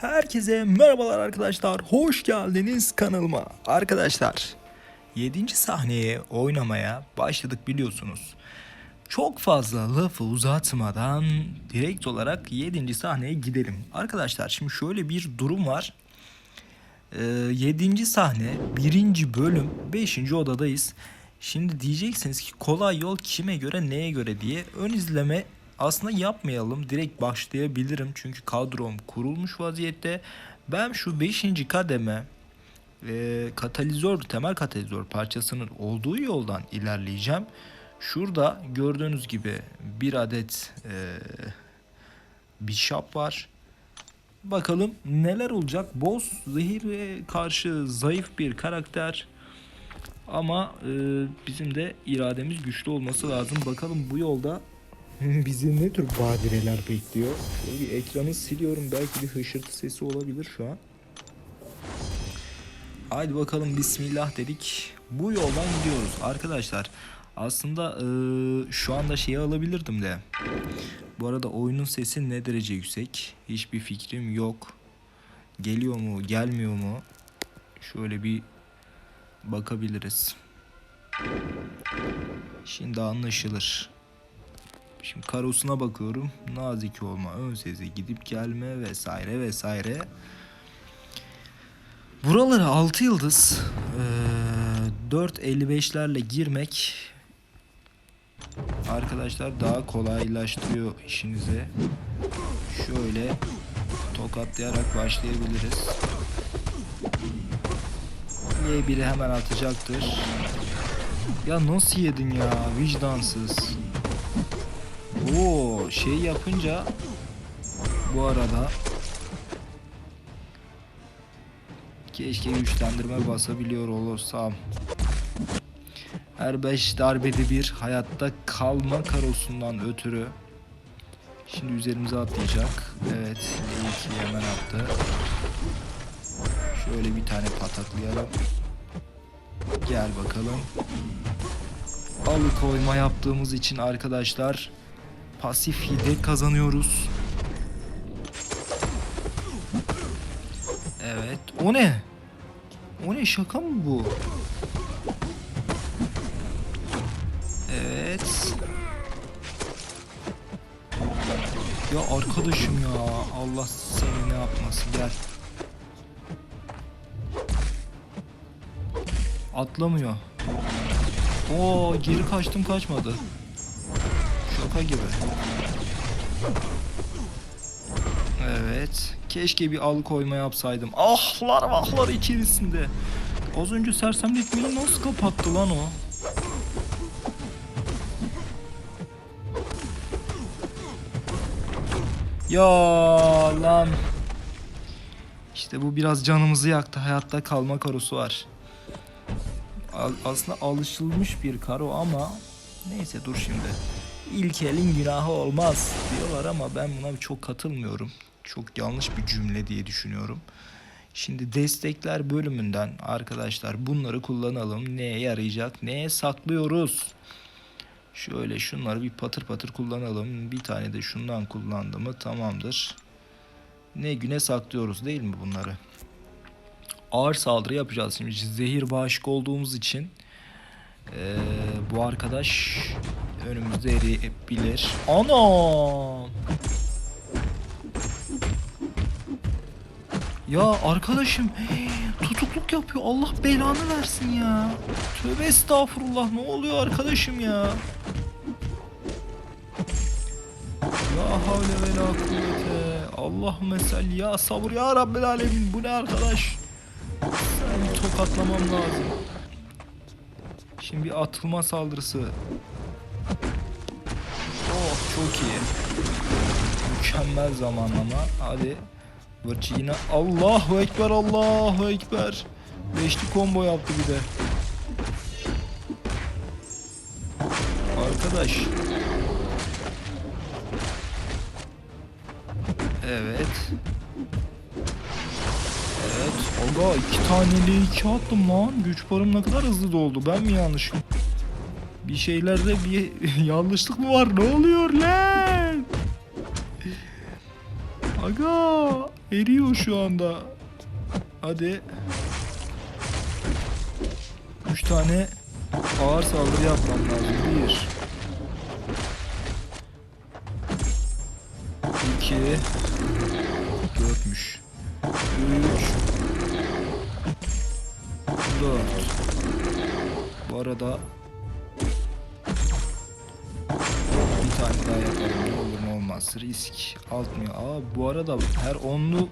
Herkese merhabalar arkadaşlar. Hoş geldiniz kanalıma. Arkadaşlar 7. sahneye oynamaya başladık biliyorsunuz. Çok fazla lafı uzatmadan direkt olarak 7. sahneye gidelim. Arkadaşlar şimdi şöyle bir durum var. 7. sahne 1. bölüm 5. odadayız. Şimdi diyeceksiniz ki kolay yol kime göre neye göre diye ön izleme aslında yapmayalım. Direkt başlayabilirim çünkü kadrom kurulmuş vaziyette. Ben şu 5. kademe e, katalizör temel katalizör parçasının olduğu yoldan ilerleyeceğim. Şurada gördüğünüz gibi bir adet e, bishop var. Bakalım neler olacak. Boss zehire karşı zayıf bir karakter. Ama e, bizim de irademiz güçlü olması lazım. Bakalım bu yolda bizi ne tür badireler bekliyor. Bir ekranı siliyorum. Belki bir hışırtı sesi olabilir şu an. Haydi bakalım bismillah dedik. Bu yoldan gidiyoruz arkadaşlar. Aslında e, şu anda şeyi alabilirdim de. Bu arada oyunun sesi ne derece yüksek? Hiçbir fikrim yok. Geliyor mu, gelmiyor mu? Şöyle bir bakabiliriz. Şimdi anlaşılır. Şimdi karosuna bakıyorum. Nazik olma, ön sezi, gidip gelme vesaire vesaire. Buralara 6 yıldız eee 4.55'lerle girmek arkadaşlar daha kolaylaştırıyor işinizi. Şöyle tokatlayarak başlayabiliriz. L1'i hemen atacaktır. Ya nasıl yedin ya vicdansız. Oo şey yapınca bu arada keşke güçlendirme basabiliyor olursam. Her 5 darbede bir hayatta kalma karosundan ötürü. Şimdi üzerimize atlayacak. Evet, L2'yi hemen attı. Şöyle bir tane pataklayalım. Gel bakalım. Alıkoyma yaptığımız için arkadaşlar pasif hile kazanıyoruz. Evet. O ne? O ne şaka mı bu? Evet. Ya arkadaşım ya Allah seni ne yapmasın gel. Atlamıyor. Oo geri kaçtım kaçmadı. Şaka gibi. Evet. Keşke bir alıkoyma yapsaydım. Ahlar vahlar içerisinde. Az önce sersemletmeyi nasıl kapattı lan o? Ya lan. İşte bu biraz canımızı yaktı. Hayatta kalma karosu var. Al- aslında alışılmış bir karo ama neyse dur şimdi. İlk elin günahı olmaz diyorlar ama ben buna çok katılmıyorum. Çok yanlış bir cümle diye düşünüyorum. Şimdi destekler bölümünden arkadaşlar bunları kullanalım. Neye yarayacak? Neye saklıyoruz? Şöyle şunları bir patır patır kullanalım. Bir tane de şundan kullandı mı tamamdır. Ne güne saklıyoruz değil mi bunları? Ağır saldırı yapacağız şimdi. Zehir bağışık olduğumuz için eee, bu arkadaş önümüzde eriyebilir. Ana! Ya arkadaşım tutukluk yapıyor. Allah belanı versin ya. Tövbe estağfurullah. Ne oluyor arkadaşım ya? Ya havle ve la kuvvete. Allahümme salli ya sabır ya Rabbel alemin. Bu ne arkadaş? Seni tokatlamam lazım. Şimdi bir atılma saldırısı. Oh çok iyi. Mükemmel zamanlama. Hadi. Vırçı yine Allahu Ekber Allahu Ekber. Beşli combo yaptı bir de. Arkadaş. Evet. Evet. Aga iki taneli iki attım lan. Güç barım ne kadar hızlı doldu. Ben mi yanlış? Bir şeylerde bir yanlışlık mı var? Ne oluyor lan? Aga eriyor şu anda. Hadi. Üç tane ağır saldırı yapmam lazım. Bir. İki. Dörtmüş. Üç. Dört. Bu arada tane daha yapalım ne olur ne olmaz risk altmıyor. Aa bu arada her onlu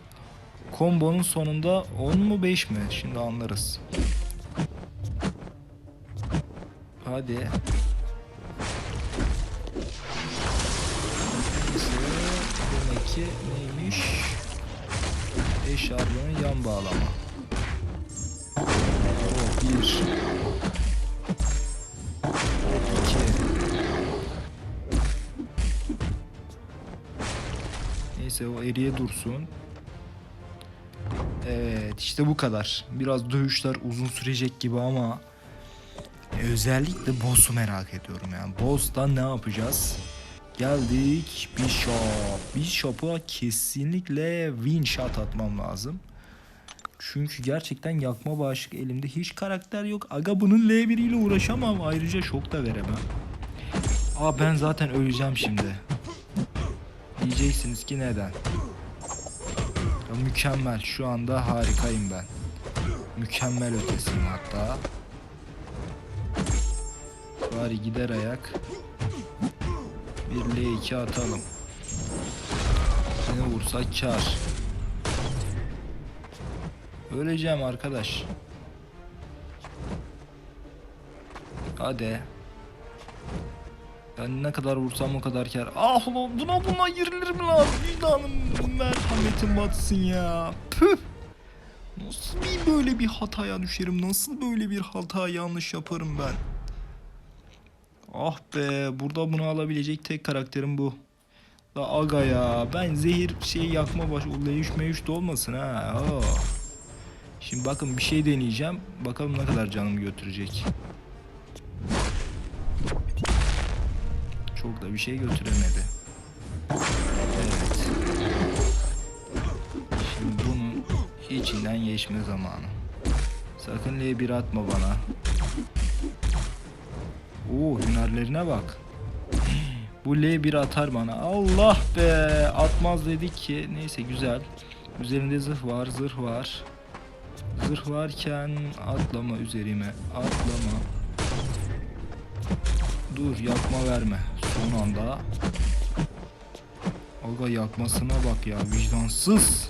kombonun sonunda 10 mu 5 mi? Şimdi anlarız. Hadi. Demek ki neymiş? Eşarbının yan bağlama. O bir. O eriye dursun. Evet işte bu kadar. Biraz dövüşler uzun sürecek gibi ama özellikle boss'u merak ediyorum yani. Boss'ta ne yapacağız? Geldik Bishop. Bishop'a kesinlikle win shot atmam lazım. Çünkü gerçekten yakma bağışık elimde hiç karakter yok. Aga bunun L1 ile uğraşamam. Ayrıca şok da veremem. Aa ben zaten öleceğim şimdi. Diyeceksiniz ki neden? Ya mükemmel. Şu anda harikayım ben. Mükemmel ötesiyim hatta. Bari gider ayak. Bir L2 atalım. Seni vursak kar. Öleceğim arkadaş. Hadi. Ben ne kadar vursam o kadar kar. Ah ulan buna buna girilir mi lan? Vicdanım merhametim batsın ya. Püh. Nasıl bir böyle bir hataya düşerim? Nasıl böyle bir hata yanlış yaparım ben? Ah be burada bunu alabilecek tek karakterim bu. La aga ya ben zehir şey yakma baş o L3 M3 de olmasın ha. Aa. Şimdi bakın bir şey deneyeceğim. Bakalım ne kadar canımı götürecek. Çok da bir şey götüremedi. Evet. Şimdi bunun içinden geçme zamanı. Sakın L1 atma bana. Oo hünerlerine bak. Bu L1 atar bana. Allah be atmaz dedik ki. Neyse güzel. Üzerinde zırh var zırh var. Zırh varken atlama üzerime. Atlama. Dur yakma verme. Son anda. Aga yakmasına bak ya vicdansız.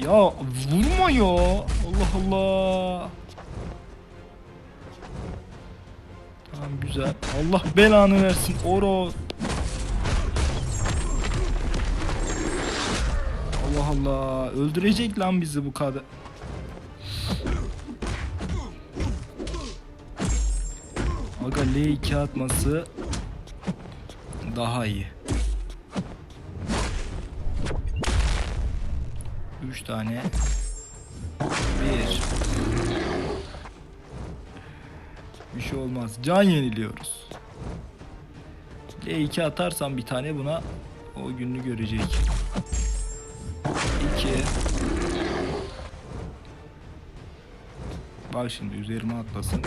Ya vurma ya. Allah Allah. Tamam güzel. Allah belanı versin. Oro. Allah Allah. Öldürecek lan bizi bu kadar. Aga L2 atması daha iyi. 3 tane. 1 Bir şey olmaz. Can yeniliyoruz. L2 atarsam bir tane buna o gününü görecek. 2 Bak şimdi üzerime atlasın.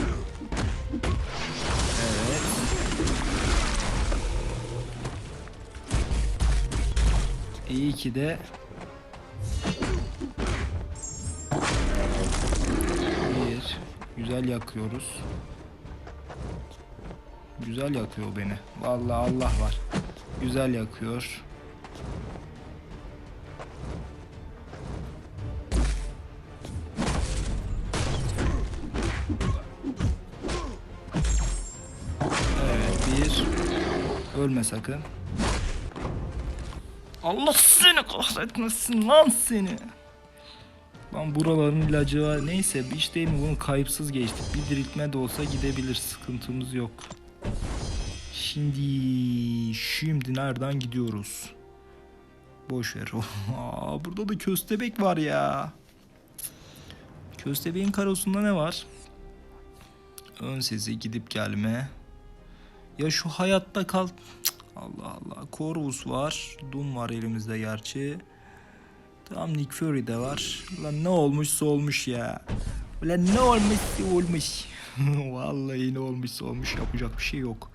İyi ki de bir güzel yakıyoruz. Güzel yakıyor beni. Vallahi Allah var. Güzel yakıyor. Evet bir. Ölme sakın. Allah seni kahretmesin lan seni. Lan buraların ilacı var. Neyse hiç değil mi bunu kayıpsız geçtik. Bir diriltme de olsa gidebilir. Sıkıntımız yok. Şimdi şimdi nereden gidiyoruz? Boş ver. Aa, burada da köstebek var ya. Köstebeğin karosunda ne var? Ön sesi gidip gelme. Ya şu hayatta kal. Allah Allah. Corvus var. Doom var elimizde gerçi. Tamam Nick Fury de var. Lan ne olmuşsa olmuş ya. Ulan ne olmuşsa olmuş. Vallahi ne olmuşsa olmuş yapacak bir şey yok.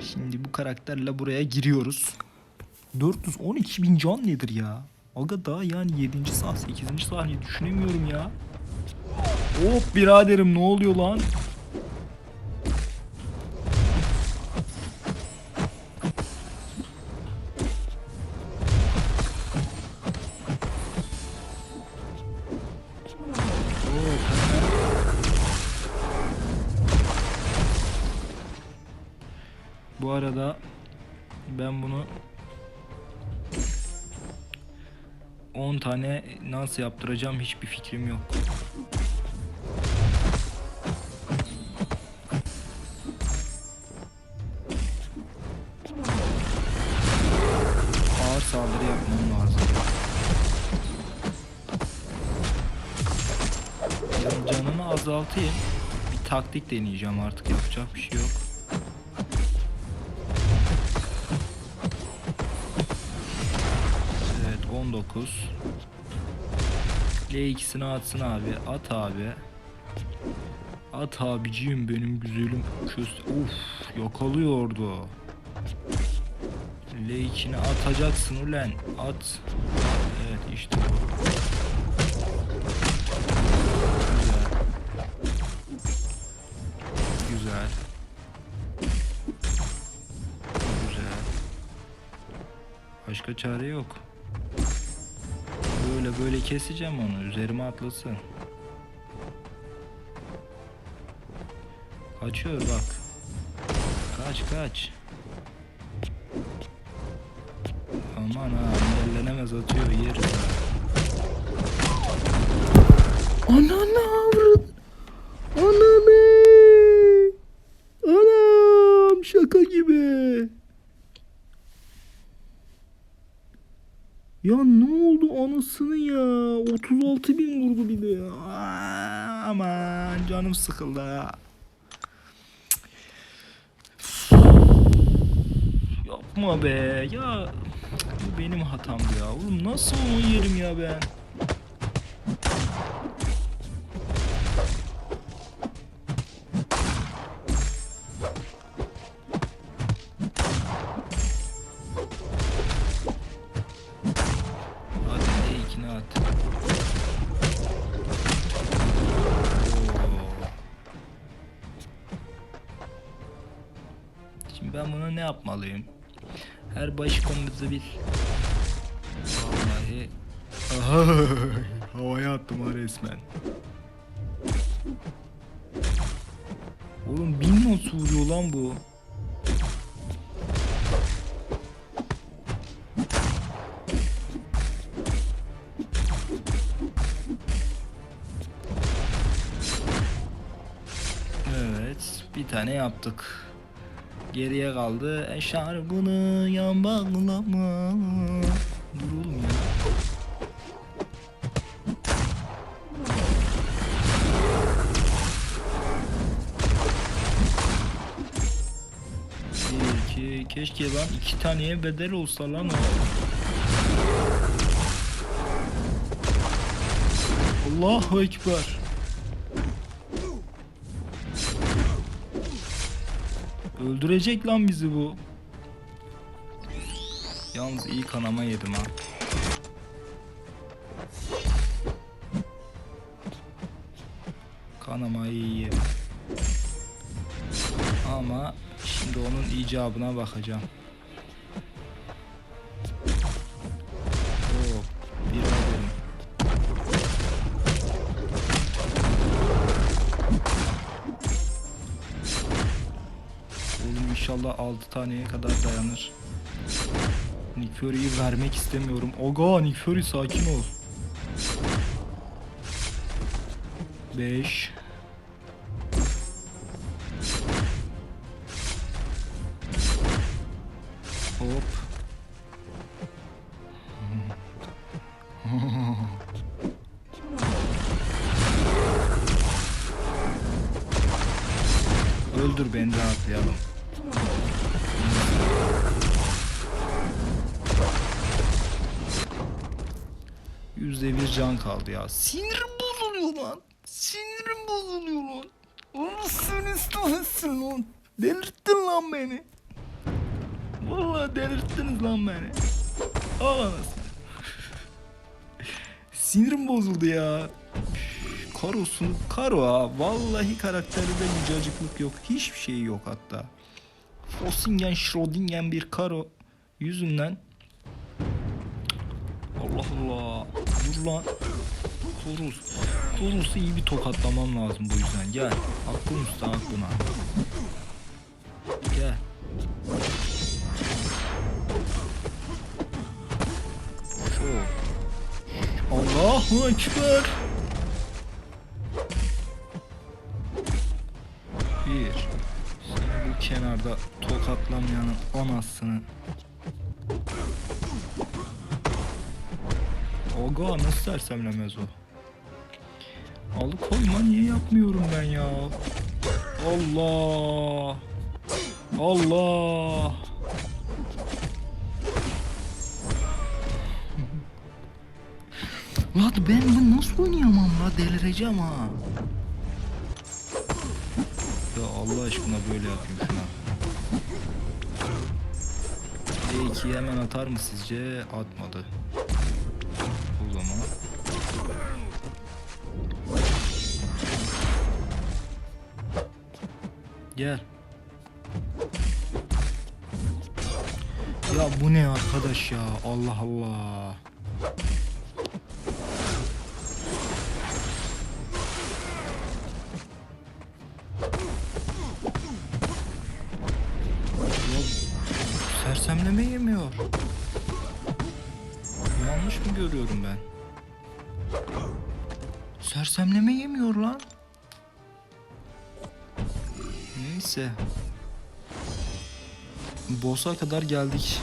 Şimdi bu karakterle buraya giriyoruz. 412 bin can nedir ya? Aga daha yani 7. saat 8. saniye düşünemiyorum ya. Hop biraderim ne oluyor lan? Arada ben bunu 10 tane nasıl yaptıracağım hiçbir fikrim yok. Ağır saldırı yapmam lazım. Ya canını azaltayım. Bir taktik deneyeceğim artık yapacak bir şey yok. Evet 19. L2'sini atsın abi. At abi. At abiciğim benim güzelim köst. Uf yakalıyordu. L2'ni atacaksın ulen. At. Evet işte bu. Güzel. Güzel. Başka çare yok. Böyle keseceğim onu. Üzerime atlasın. Kaçıyor bak. Kaç kaç. Aman ha engellenemez atıyor yeriz ha. Ananı avrat. Ananı. Anam şaka gibi. Ya ne anasını ya? 36 bin vurdu bir de. Aa, Aman canım sıkıldı. Yapma be ya. Bu benim hatamdı ya. Oğlum nasıl onu ya ben? Ben bunu ne yapmalıyım? Her başkanımızı bil. Vallahi havaya attım ha resmen. Oğlum bin not vuruyor lan bu. Evet, bir tane yaptık. Geriye kaldı. Eşarbını yan bağlama. Dur oğlum ya. Bir, keşke lan iki taneye bedel olsa lan o. Allahu Ekber. Öldürecek lan bizi bu. Yalnız iyi kanama yedim ha. Kanamayı iyi yedim. Ama şimdi onun icabına bakacağım. İnşallah 6 taneye kadar dayanır. Nick Fury'yi vermek istemiyorum. Oga Nick Fury sakin ol. 5 kaldı ya. Sinirim bozuluyor lan. Sinirim bozuluyor lan. Allah seni istemesin lan. Delirttin lan beni. Vallahi delirttiniz lan beni. Anasını. Sinirim bozuldu ya. Karosun karo ha. Vallahi karakterinde mücacıklık yok. Hiçbir şey yok hatta. Fosingen Schrödinger bir karo yüzünden Allah Allah. Dur lan. Horus. Horus'u iyi bir tokatlamam lazım bu yüzden. Gel. Aklın üstü aklına. Gel. Şu. Allahu Ekber. Bir. Seni bu kenarda tokatlamayanın anasını. Aga nasıl sersemlemez o? Alıkoyma niye yapmıyorum ben ya? Allah! Allah! Lan ben bunu nasıl oynayamam la delireceğim ha. Ya Allah aşkına böyle yapayım şuna. D2'yi hemen atar mı sizce? Atmadı. Gel. Ya bu ne arkadaş ya? Allah Allah. Neyse. Boss'a kadar geldik.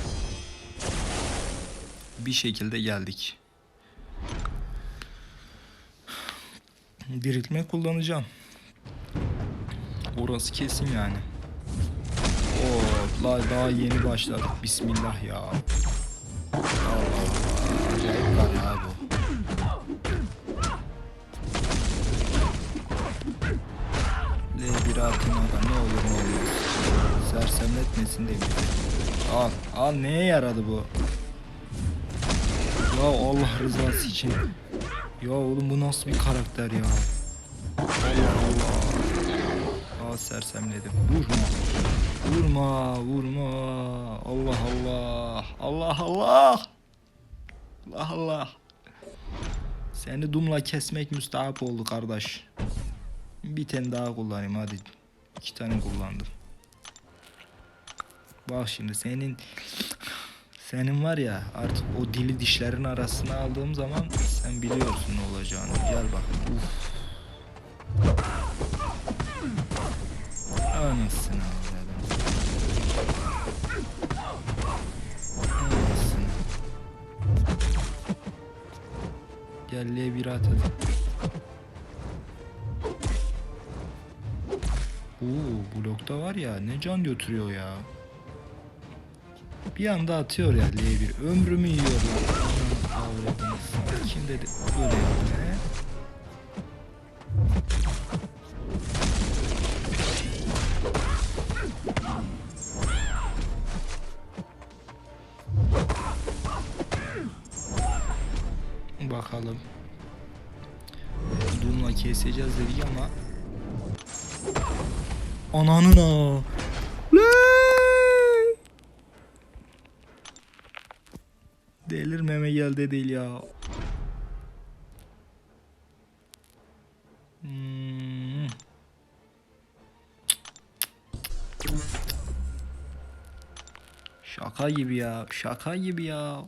Bir şekilde geldik. Diriltme kullanacağım. Orası kesin yani. Oo, daha yeni başladık. Bismillah ya. Al neye yaradı bu? Ya Allah rızası için. Ya oğlum bu nasıl bir karakter ya? Allah Allah. Aa sersemledim. Vurma. Vurma, vurma. Allah Allah. Allah Allah. Allah Allah. Seni dumla kesmek müstahap oldu kardeş. Bir tane daha kullanayım hadi. İki tane kullandım. Bak şimdi senin senin var ya artık o dili dişlerin arasına aldığım zaman sen biliyorsun ne olacağını. Gel bak. Uf. Anasını avradım. Anasını. Gel L1 at hadi. Oo blokta var ya ne can götürüyor ya. Bir anda atıyor ya L1. Ömrümü yiyor lan. Kim dedi böyle yaptı? Bakalım. Doom'la keseceğiz dedik ama Ananın ha. Geldi değil ya. Hmm. Şaka gibi ya. Şaka gibi ya.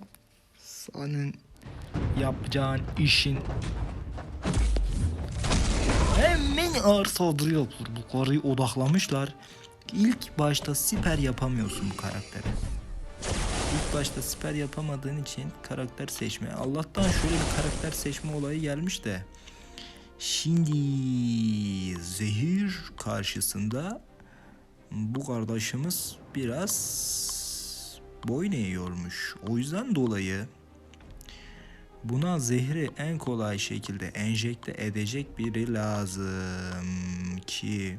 Senin yapacağın işin Hemen ağır saldırı yapılır. Bu karıyı odaklamışlar. İlk başta siper yapamıyorsun bu karaktere. İlk başta siper yapamadığın için karakter seçme. Allah'tan şöyle bir karakter seçme olayı gelmiş de. Şimdi zehir karşısında bu kardeşimiz biraz boyun eğiyormuş. O yüzden dolayı Buna zehri en kolay şekilde enjekte edecek biri lazım ki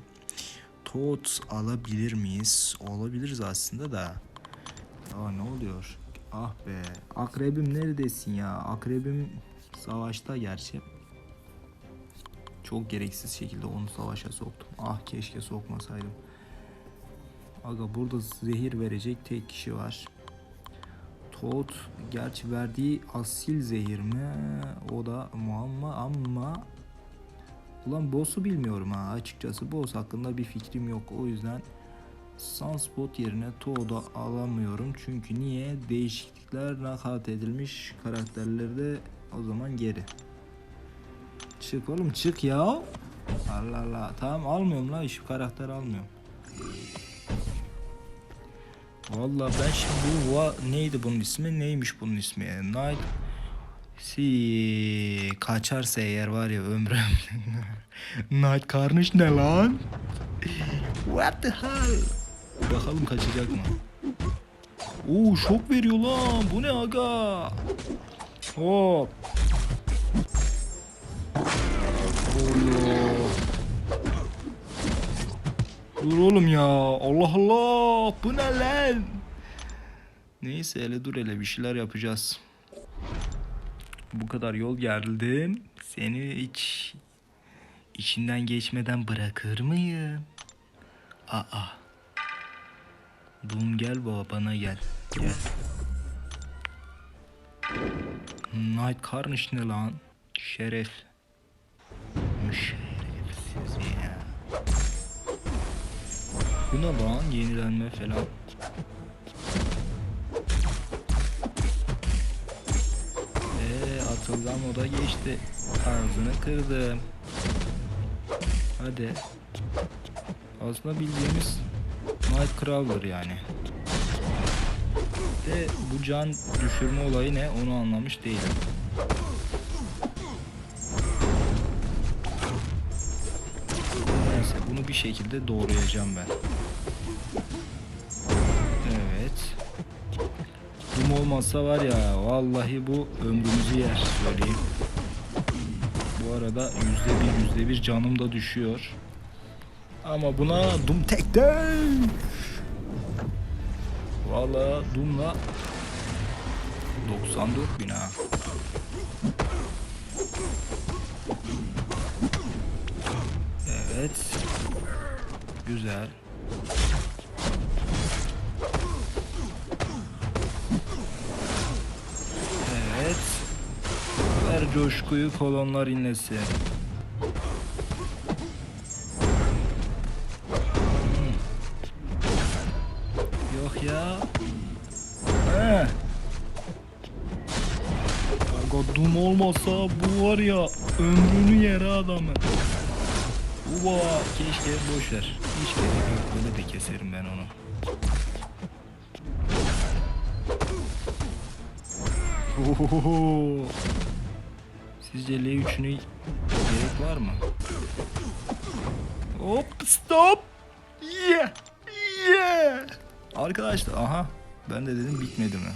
Toad alabilir miyiz? Olabiliriz aslında da. Aa ne oluyor? Ah be. Akrebim neredesin ya? Akrebim savaşta gerçi. Çok gereksiz şekilde onu savaşa soktum. Ah keşke sokmasaydım. Aga burada zehir verecek tek kişi var. Toad gerçi verdiği asil zehir mi? O da muamma ama Ulan boss'u bilmiyorum ha açıkçası boss hakkında bir fikrim yok o yüzden Sunspot yerine Toad'u alamıyorum. Çünkü niye? Değişiklikler nakat edilmiş. Karakterlerde o zaman geri. Çık oğlum çık ya. Allah Allah. Tamam almıyorum la hiçbir karakter almıyorum. Vallahi ben şimdi va- neydi bunun ismi? Neymiş bunun ismi? Night Si kaçarsa eğer var ya ömrüm. Night Carnage ne lan? What the hell? Bakalım kaçacak mı? Oo şok veriyor lan. Bu ne aga? Hop. Oluyor. Dur oğlum ya. Allah Allah. Bu ne lan? Neyse hele dur hele bir şeyler yapacağız. Bu kadar yol geldim. Seni hiç içinden geçmeden bırakır mıyım? Aa. Doom gel baba bana gel. Gel. Night Carnage ne lan? Şeref. Şerefsiz ya. Bu ne lan? Yenilenme falan. Eee atılgan moda geçti. Ağzını kırdım. Hadi. Aslında bildiğimiz Nightcrawler yani. De bu can düşürme olayı ne onu anlamış değilim. Neyse bunu bir şekilde doğrayacağım ben. Evet. Doom olmazsa var ya vallahi bu ömrümüzü yer söyleyeyim. Bu arada yüzde bir yüzde bir canım da düşüyor. Ama buna Doom tekten. Valla Doom'la 94 bin ha. Evet. Güzel. Evet. Ver coşkuyu kolonlar inlesin. Olmasa bu var ya ömrünü yere adamın. Uva keşke boş ver. Hiç gerek yok böyle de keserim ben onu. Ohoho. Sizce L3'ünü gerek var mı? Hop stop. Yeah. Yeah. Arkadaşlar aha ben de dedim bitmedi mi?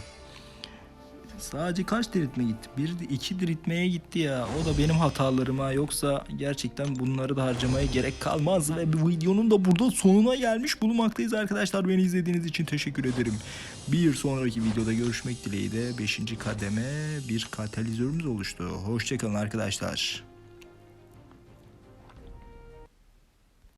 Sadece kaç diriltme gitti? Bir, iki diriltmeye gitti ya. O da benim hatalarıma. Yoksa gerçekten bunları da harcamaya gerek kalmaz. Ve bu videonun da burada sonuna gelmiş bulunmaktayız arkadaşlar. Beni izlediğiniz için teşekkür ederim. Bir sonraki videoda görüşmek dileğiyle 5. kademe bir katalizörümüz oluştu. Hoşçakalın arkadaşlar.